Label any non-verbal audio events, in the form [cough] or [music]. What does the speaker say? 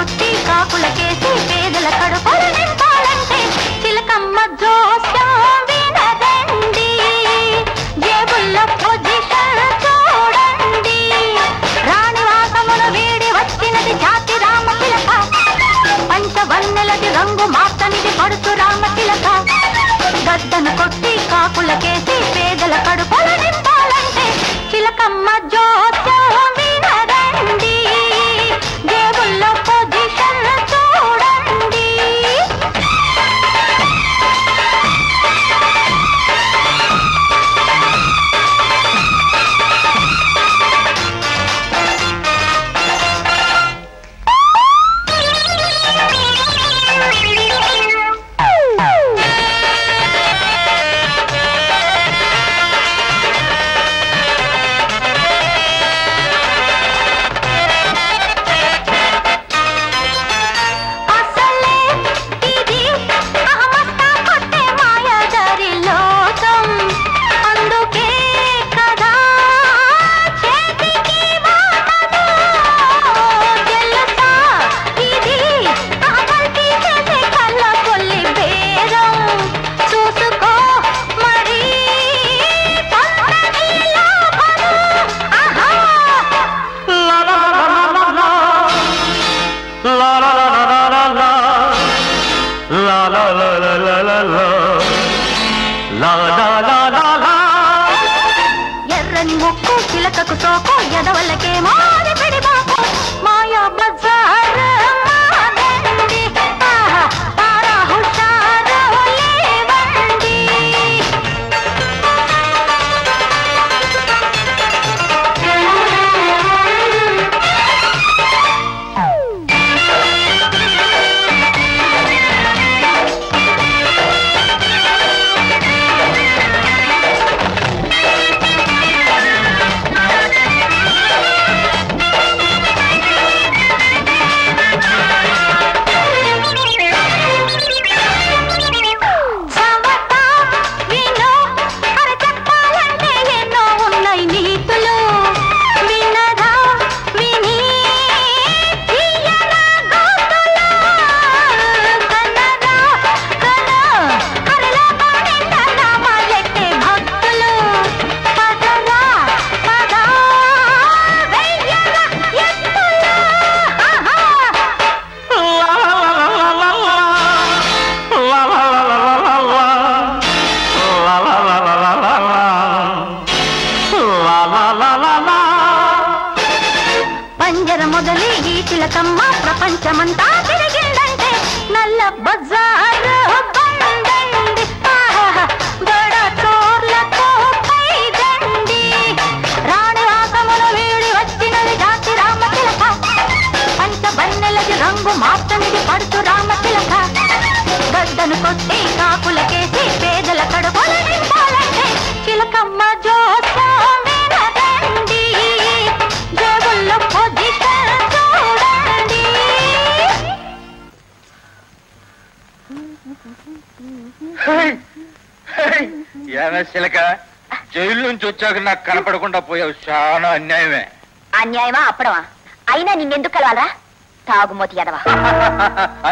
కొట్టి కాకులకేసి పేదల కడుపులు నింపాలంటే చిలకమ్మ జోస్యం వినదండి. జేబుల్ల పొజిషన్ చూడండి. రాణివాసమును వీడి వచ్చినది జాతి రామ తిలక. పంచవన్నెలది రంగు మార్తనిది పడుతు రామ తిలక. గద్దను కొట్టి కాకులకేసి పేదల కడుపులు నింపాలంటే చిలకమ్మ ఎర్రని ముక్కు చిలకకు సోకు ఎదవల్లకేమో అది పిడి మాయా బజార్. పంజర మొదలి ఈ చిలకమ్మ ప్రపంచమంతా తిరిగిందంటే నల్ల బజారు బందండి. ఆహాహా, బడ చోర్లతో పైదండి రాణి వాసమును వీడి వచ్చినది జాతి రామ చిలక పంచ బన్నెలది రంగు మార్చనిది పడుతు రామ చిలక గడ్డను కొట్టి కాకులకేసి శిలక? జైలు నుంచి వచ్చాక నాకు కనపడకుండా పోయావు. చాలా అన్యాయమే. అన్యాయమా? అప్పడమా? అయినా నిన్నెందుకు కలవాలరా తాగుమోతి ఎదవా [laughs]